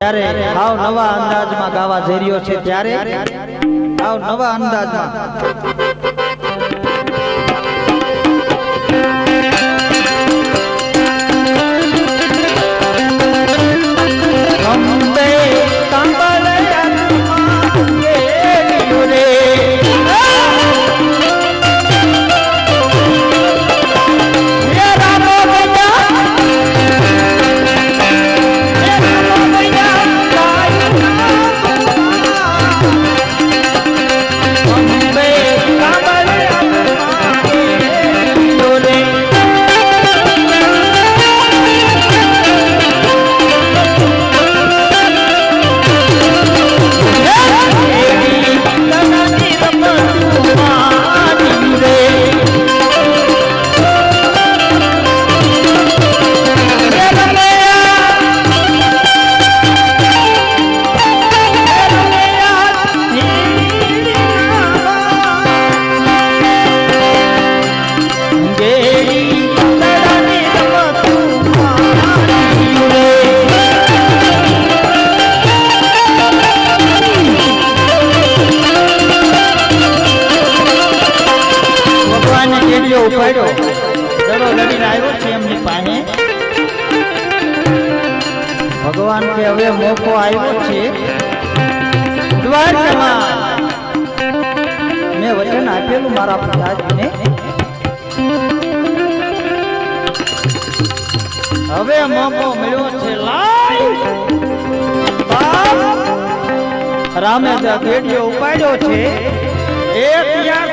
ત્યારે આવ નવા અંદાજમાં ગાવા જઈ રહ્યો છે ત્યારે આવ નવા અંદાજમાં. ભગવાન કે હવે મોકો આવ્યો છે. મેં વચન આપેલું મારા પિતાજીને. હવે મોકો મળ્યો છે! રામે ત્યાં ઉપાડ્યો છે. એ તૈયાર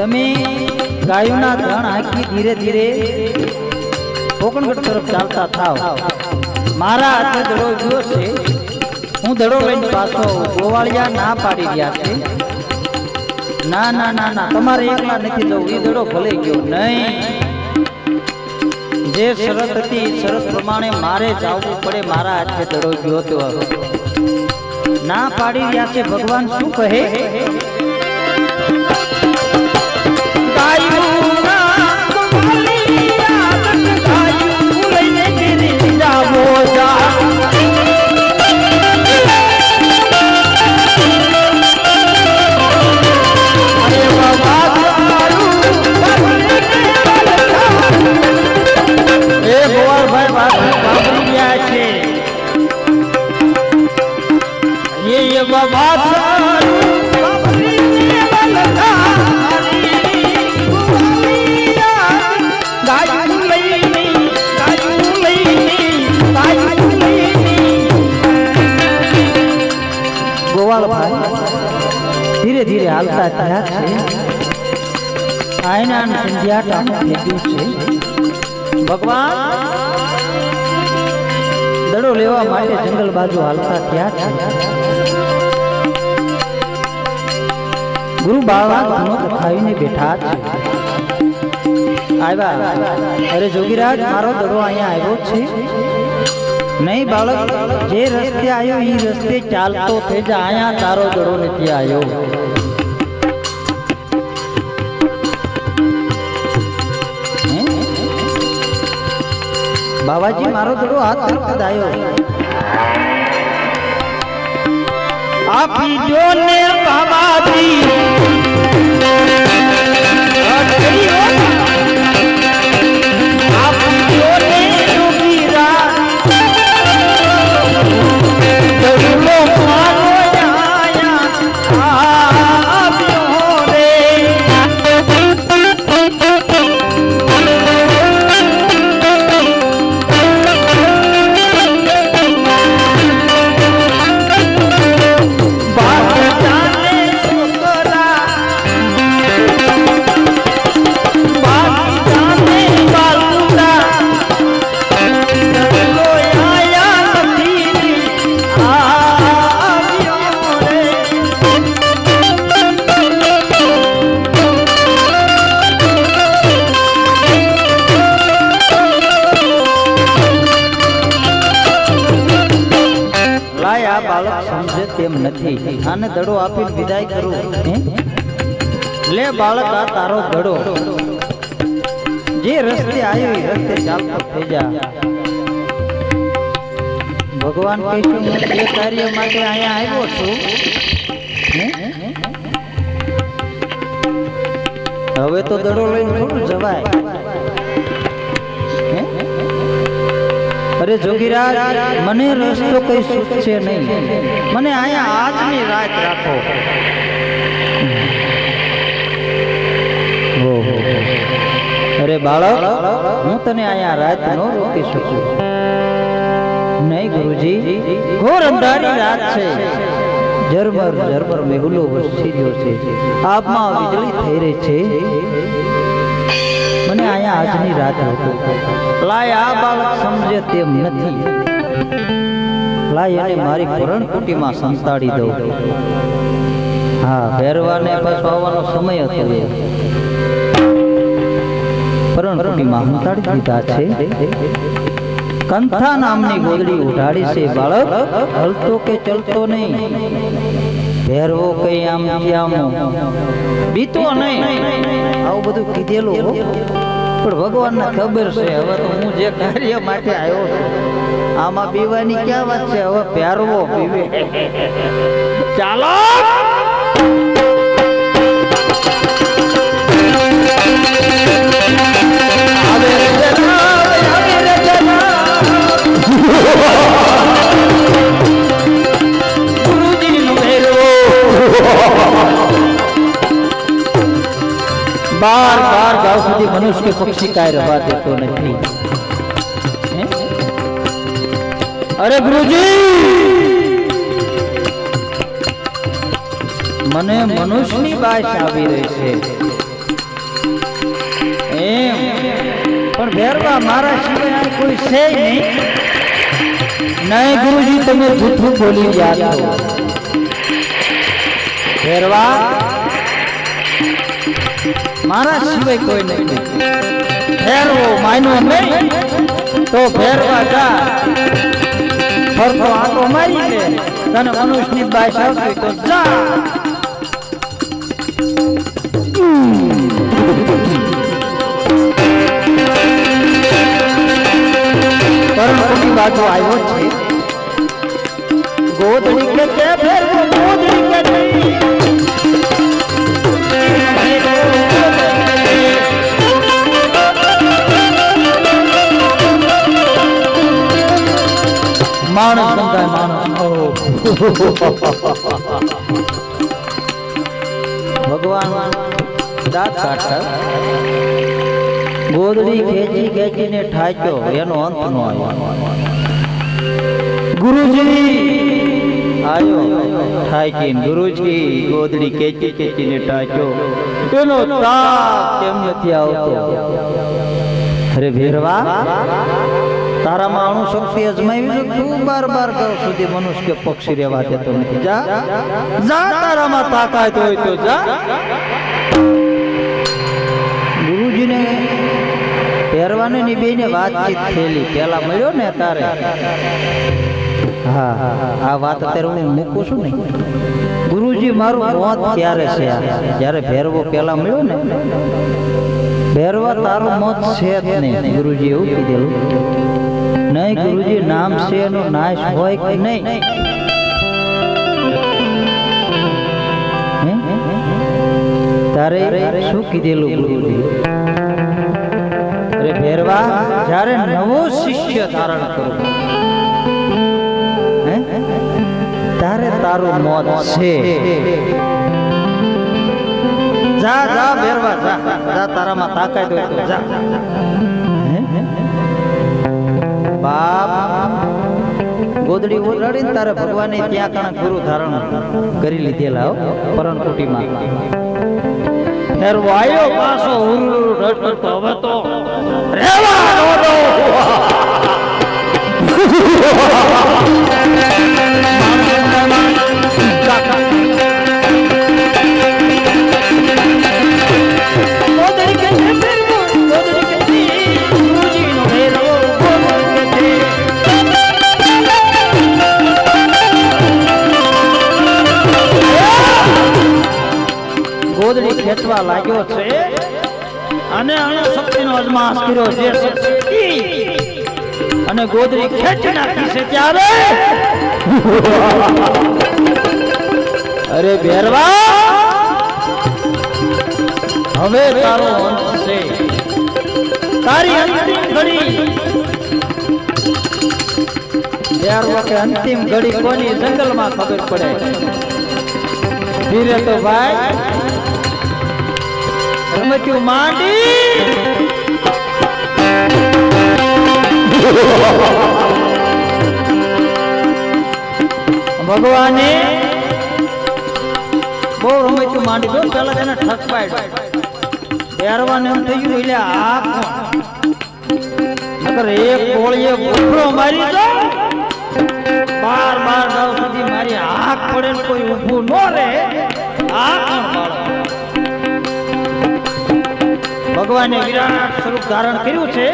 તમે ગાયોના ધણ આંકી ધીરે ધીરે કોકણગઢ તરફ ચાલતા થાવ. મારા હાથે દડો ગયો છે. હું દડો લઈને પાછો ગોવાળિયા ના પાડી રહ્યા છે. ના ના ના ના, તમારે એકલા નથી જવું. એ દડો ભલે ગયો. નહીં. જે શરત હતી શરત પ્રમાણે મારે જવું પડે. મારા હાથે દડો ગયો તો ના પાડી રહ્યા છે. ભગવાન શું કહે? હાલતા થયા છે. આયના સંધ્યા ટાણું થઈ છે. ભગવાન દડો લેવા માટે જંગલ બાજુ હાલતા થયા છે. ગુરુ બાળવા ધનો ખાઈને બેઠા છે. આવ્યા. અરે જોગીરાજ મારો દડો અહીંયા આવ્યો છે. નહીં બાળક જે રસ્તે આવ્યો એ રસ્તે ચાલતો થઈ જા. અહીંયા તારો દડો નથી આવ્યો. બાબાજી મારો થોડો હાથ તરફ આવ્યો. આપી જો ને બાબાજી નથી. આને દડો આપીને વિદાય કરું. લે બાળક, આ તારો દડો. જે રસ્તે આવ્યો એ રસ્તે ચાલતો થઈ ભગવાન કહીશું, હું એ કાર્ય માટે અહીંયા આવ્યો છું. હવે તો દડો લઈને થોડું જવાય. અરે જોગીરાજ, મને રસ્તો કઈ સૂચશે નહીં. મને અહીંયા આજની રાત રાખો. અરે બાળક, હું તને અહીંયા રાત નો રોકી શકું. નહીં ગુરુજી, ઘોર અંધારી રાત છે. જરમર જરમર મેહુલો વરસી ગયો છે. આપમાં વીજળી થઈ રહી છે. મને અહીંયા આજની રાત રોકો લાય આ બાળક સમજે તેમ નથી. લાય એને મારી ભરણ કુટીમાં સંતાડી દઉં. હા, ભેરવાને પાછો આવવાનો સમય હતો ભરણ કુટીમાં સંતાડી દીધા છે. કંથા નામની ગોદડી ઉઢાડી છે બાળક. હલતો કે ચલતો નહીં. ભેરવો કઈ આમ આમ. બીતો નહીં. આવું બધું કીધેલું. પણ ભગવાનને ખબર છે, હવે તો હું જે કાર્ય માટે આવ્યો છું, આમાં પીવાની ક્યાં વાત છે? હવે પહેરવો પીવે. ચાલો! બાર બાર ગાંવ સુધી મનુષ્ય કે પક્ષી કાંઈ રવા દેતો નથી. અરે ગુરુજી! મને મનુષ્યની બાશ આવી રહી છે. એમ. પણ વેરવા મારા સિવાય કોઈ છે નહીં. નહીં ગુરુજી, તમે જૂઠું બોલી ગયા છો. ભેરવા મારા સિવાય કોઈ નહીં. ફેરવો માયનો નહીં, તો ફેરવા જા. ફરતો આટો મારી દે તને મનુષ્યની બાશ આવતી તો જા. પરણકોની બાજુ આવ્યો છે. ગોદડી કે ફેરવો ભગવાન દાંત કાઢતા. ગોદડી ખેંચી ખેંચીને ઠાક્યો એનો અંત નો આવ્યો. ગુરુજી! આવ્યો. ઠાકી ગુરુજી, ગોદડી ખેંચી ખેંચીને ઠાક્યો એનો તાપ કેમ નથી આવતો? અરે ભેરવા તારામાં અણુ શક્તિ અજમાવી તું બાર બાર કરો સુધી મનુષ્ય કે પક્ષી રહેવા દેતો નથી. જા. જા, તારામાં તાકાત હોય તો જા. ગુરુજીને પહેરવાને ની બેને વાતચીત થયેલી. પેલા મળ્યો ને તારે? હા, આ વાત અત્યારે હું મૂકું છું ને. ગુરુજી, મારું મોત ક્યારે છે? જ્યારે ભેરવો પેલા મળ્યો ને. ભેરવા તારું મોત છે જ નહીં. ગુરુજી એવું કીધેલું. નહીં, ગુરુજી, નામ છે એનો નાશ હોય કે નહીં? તારે શું કીધેલું, ગુરુજી અરે ભેરવા, જ્યારે નવો શિષ્ય ધારણ કરો હે? તારે મોત છે જા જા, ભેરવા, જા જા, તારામાં તાકાત હોય તો જા? બાપ, ગોદડી ઓરડાડીને તારે ભગવાને ત્યાં કણ ગુરુ ધારણ કરી લીધેલા હો, પરણકુટીમાં. ફેરવો આવ્યો પાછો ઉરુ રડ કરતો હવે તો રેવા નો ખેંચવા લાગ્યો છે. અને અણુ શક્તિનો અજમાસ કર્યો જે શક્તિ અને ગોદરી ખેંચી નાખી છે ત્યારે. અરે ભેરવા. હવે તારો અંત છે. તારી અંતિમ ઘડી. ત્યાર વખતે અંતિમ ઘડી કોની જંગલમાં ખબર પડે? ધીરે તો ભાઈ. રમત્યું માંડી. ભગવાને બહુ રમતું માંડી દો પેલા તેને ઠકવાય પહેરવાને એમ થઈ ગયું એટલે આ નકર એક કોળીએ ઉભરો મારી દો. બાર બાર દાવ સુધી મારી આંખ પડે કોઈ ઊભું ન રહે. આ કોણ? ભગવાને વિરાટ સ્વરૂપ ધારણ કર્યું છે.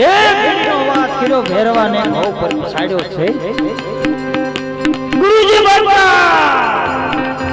એક વાત ભેરવાને બહુ પર સાડ્યો છે.